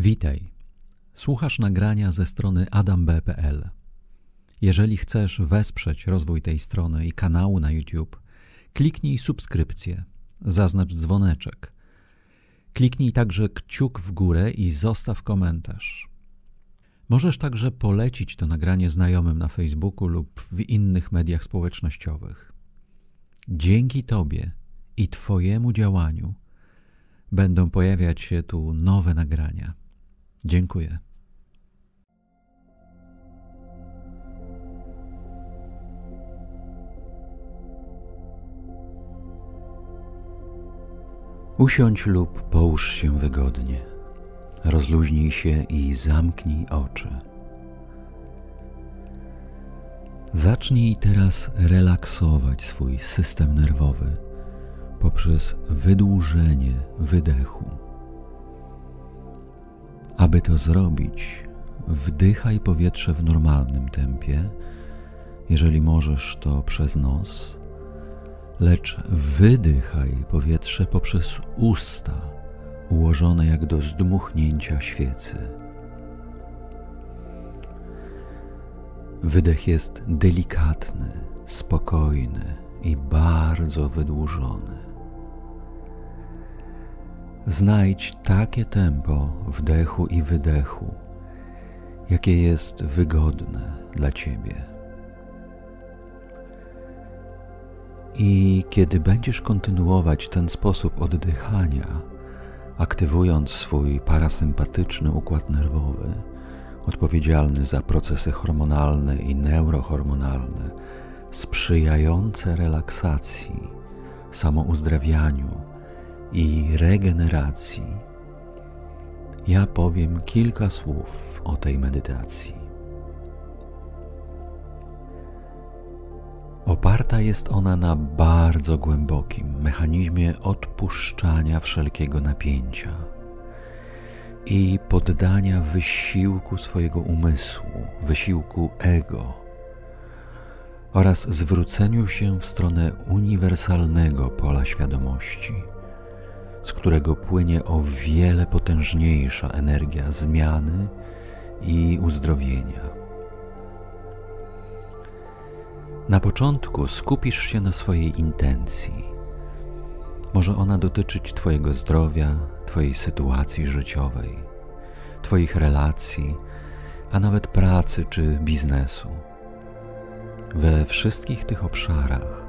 Witaj. Słuchasz nagrania ze strony adamb.pl. Jeżeli chcesz wesprzeć rozwój tej strony i kanału na YouTube, kliknij subskrypcję, zaznacz dzwoneczek. Kliknij także kciuk w górę i zostaw komentarz. Możesz także polecić to nagranie znajomym na Facebooku lub w innych mediach społecznościowych. Dzięki Tobie i Twojemu działaniu będą pojawiać się tu nowe nagrania. Dziękuję. Usiądź lub połóż się wygodnie. Rozluźnij się i zamknij oczy. Zacznij teraz relaksować swój system nerwowy poprzez wydłużenie wydechu. Aby to zrobić, wdychaj powietrze w normalnym tempie, jeżeli możesz to przez nos, lecz wydychaj powietrze poprzez usta, ułożone jak do zdmuchnięcia świecy. Wydech jest delikatny, spokojny i bardzo wydłużony. Znajdź takie tempo wdechu i wydechu, jakie jest wygodne dla Ciebie. I kiedy będziesz kontynuować ten sposób oddychania, aktywując swój parasympatyczny układ nerwowy, odpowiedzialny za procesy hormonalne i neurohormonalne, sprzyjające relaksacji, samouzdrawianiu i regeneracji, ja powiem kilka słów o tej medytacji. Oparta jest ona na bardzo głębokim mechanizmie odpuszczania wszelkiego napięcia i poddania wysiłku swojego umysłu, wysiłku ego oraz zwróceniu się w stronę uniwersalnego pola świadomości, z którego płynie o wiele potężniejsza energia zmiany i uzdrowienia. Na początku skupisz się na swojej intencji. Może ona dotyczyć Twojego zdrowia, Twojej sytuacji życiowej, Twoich relacji, a nawet pracy czy biznesu. We wszystkich tych obszarach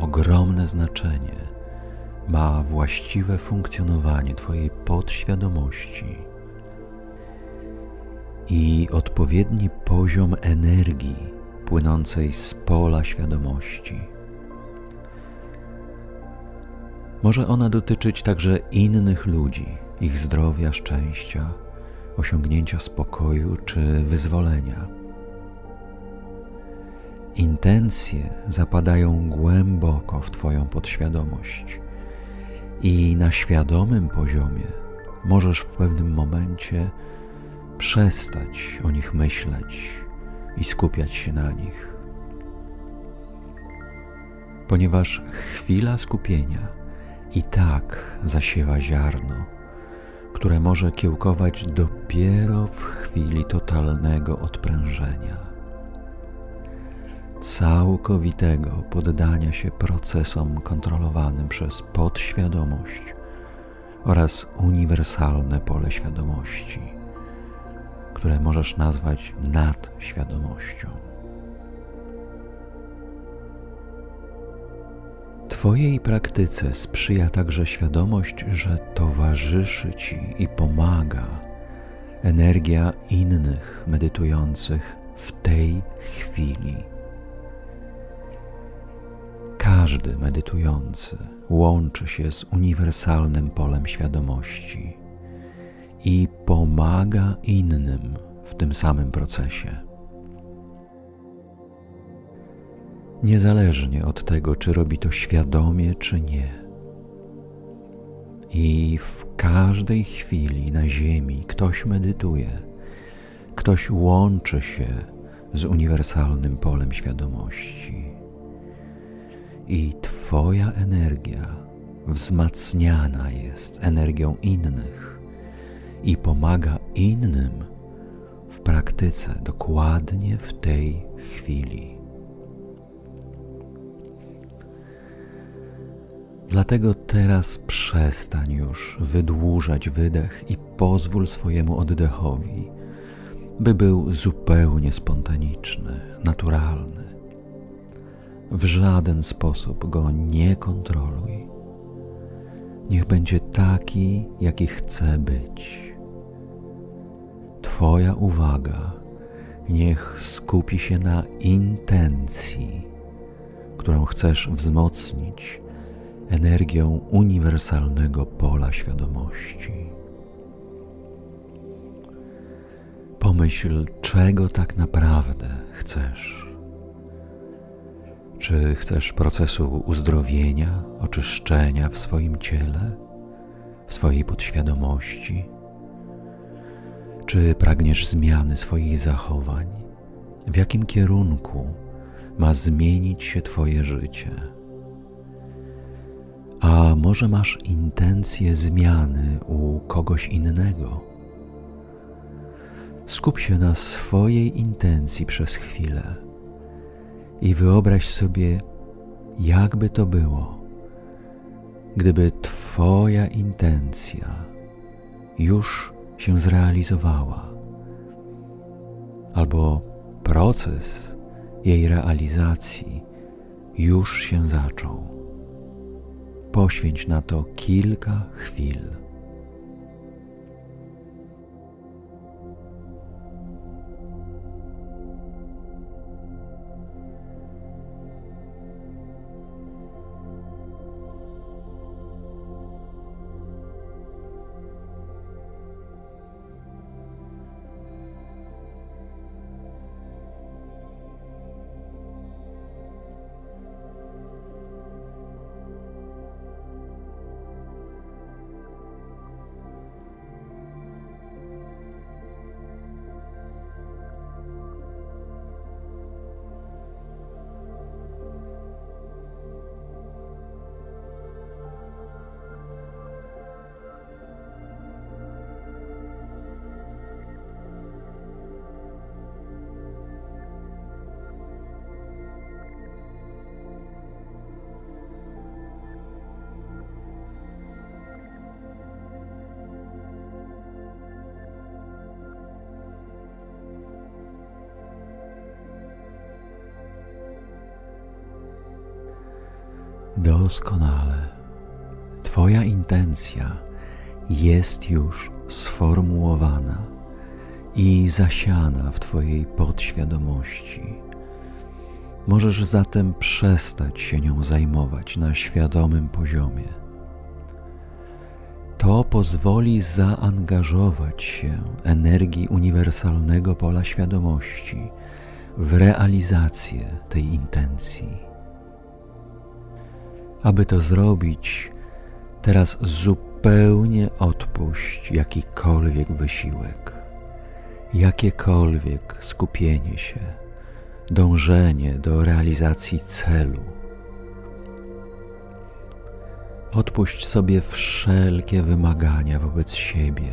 ogromne znaczenie ma właściwe funkcjonowanie Twojej podświadomości i odpowiedni poziom energii płynącej z pola świadomości. Może ona dotyczyć także innych ludzi, ich zdrowia, szczęścia, osiągnięcia spokoju czy wyzwolenia. Intencje zapadają głęboko w Twoją podświadomość i na świadomym poziomie możesz w pewnym momencie przestać o nich myśleć i skupiać się na nich. Ponieważ chwila skupienia i tak zasiewa ziarno, które może kiełkować dopiero w chwili totalnego odprężenia, całkowitego poddania się procesom kontrolowanym przez podświadomość oraz uniwersalne pole świadomości które możesz nazwać nadświadomością. Twojej praktyce sprzyja także świadomość, że towarzyszy Ci i pomaga energia innych medytujących w tej chwili. Każdy medytujący łączy się z uniwersalnym polem świadomości i pomaga innym w tym samym procesie. Niezależnie od tego, czy robi to świadomie, czy nie. I w każdej chwili na Ziemi ktoś medytuje, ktoś łączy się z uniwersalnym polem świadomości. I Twoja energia wzmacniana jest energią innych i pomaga innym w praktyce dokładnie w tej chwili. Dlatego teraz przestań już wydłużać wydech i pozwól swojemu oddechowi, by był zupełnie spontaniczny, naturalny. W żaden sposób go nie kontroluj. Niech będzie taki, jaki chce być. Twoja uwaga niech skupi się na intencji, którą chcesz wzmocnić energią uniwersalnego pola świadomości. Pomyśl, czego tak naprawdę chcesz. Czy chcesz procesu uzdrowienia, oczyszczenia w swoim ciele, w swojej podświadomości? Czy pragniesz zmiany swoich zachowań? W jakim kierunku ma zmienić się Twoje życie? A może masz intencję zmiany u kogoś innego? Skup się na swojej intencji przez chwilę i wyobraź sobie, jakby to było, gdyby Twoja intencja już się zrealizowała, albo proces jej realizacji już się zaczął. Poświęć na to kilka chwil. Doskonale. Twoja intencja jest już sformułowana i zasiana w Twojej podświadomości. Możesz zatem przestać się nią zajmować na świadomym poziomie. To pozwoli zaangażować się energii uniwersalnego pola świadomości w realizację tej intencji. Aby to zrobić, teraz zupełnie odpuść jakikolwiek wysiłek, jakiekolwiek skupienie się, dążenie do realizacji celu. Odpuść sobie wszelkie wymagania wobec siebie,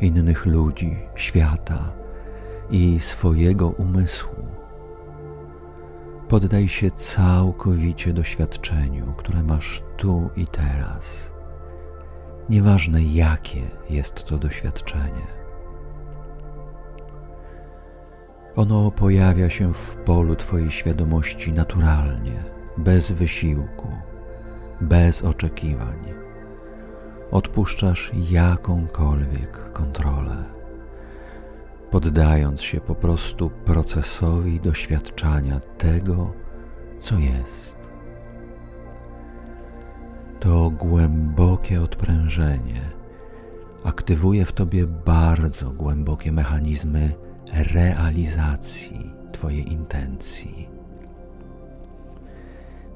innych ludzi, świata i swojego umysłu. Poddaj się całkowicie doświadczeniu, które masz tu i teraz. Nieważne jakie jest to doświadczenie. Ono pojawia się w polu Twojej świadomości naturalnie, bez wysiłku, bez oczekiwań. Odpuszczasz jakąkolwiek kontrolę poddając się po prostu procesowi doświadczania tego, co jest. To głębokie odprężenie aktywuje w tobie bardzo głębokie mechanizmy realizacji Twojej intencji,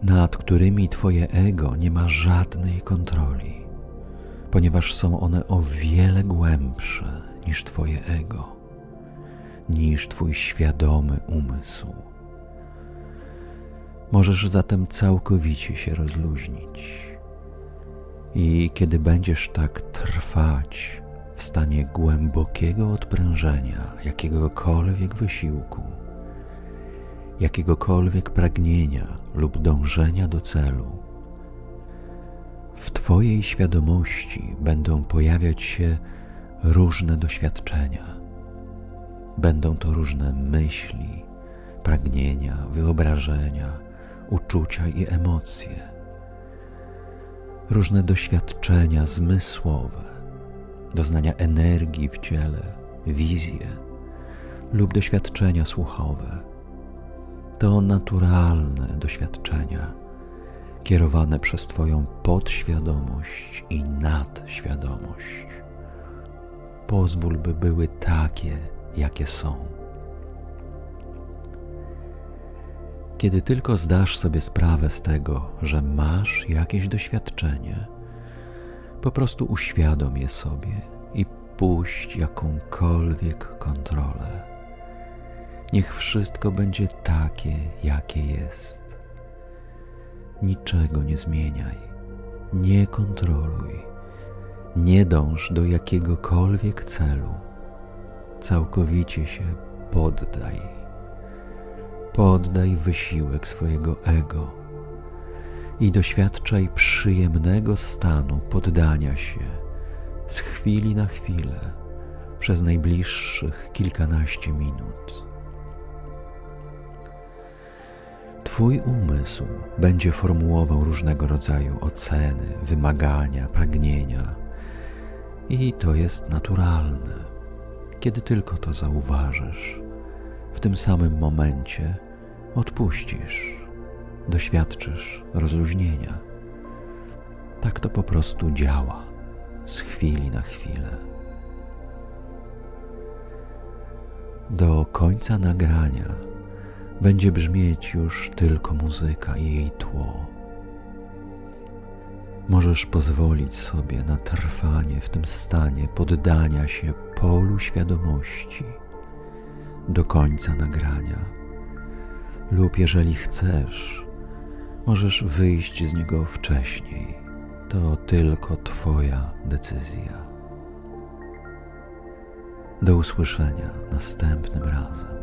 nad którymi Twoje ego nie ma żadnej kontroli, ponieważ są one o wiele głębsze niż Twoje ego niż Twój świadomy umysł. Możesz zatem całkowicie się rozluźnić. I kiedy będziesz tak trwać, w stanie głębokiego odprężenia jakiegokolwiek wysiłku, jakiegokolwiek pragnienia lub dążenia do celu, w Twojej świadomości będą pojawiać się różne doświadczenia. Będą to różne myśli, pragnienia, wyobrażenia, uczucia i emocje, różne doświadczenia zmysłowe, doznania energii w ciele, wizje lub doświadczenia słuchowe. To naturalne doświadczenia kierowane przez Twoją podświadomość i nadświadomość. Pozwól, by były takie, jakie są. Kiedy tylko zdasz sobie sprawę z tego, że masz jakieś doświadczenie, po prostu uświadom je sobie i puść jakąkolwiek kontrolę. Niech wszystko będzie takie, jakie jest. Niczego nie zmieniaj, nie kontroluj, nie dąż do jakiegokolwiek celu. Całkowicie się poddaj. Poddaj wysiłek swojego ego i doświadczaj przyjemnego stanu poddania się z chwili na chwilę przez najbliższych kilkanaście minut. Twój umysł będzie formułował różnego rodzaju oceny, wymagania, pragnienia, i to jest naturalne. Kiedy tylko to zauważysz, w tym samym momencie odpuścisz, doświadczysz rozluźnienia. Tak to po prostu działa z chwili na chwilę. Do końca nagrania będzie brzmieć już tylko muzyka i jej tło. Możesz pozwolić sobie na trwanie w tym stanie poddania się polu świadomości do końca nagrania, lub jeżeli chcesz, możesz wyjść z niego wcześniej. To tylko Twoja decyzja. Do usłyszenia następnym razem.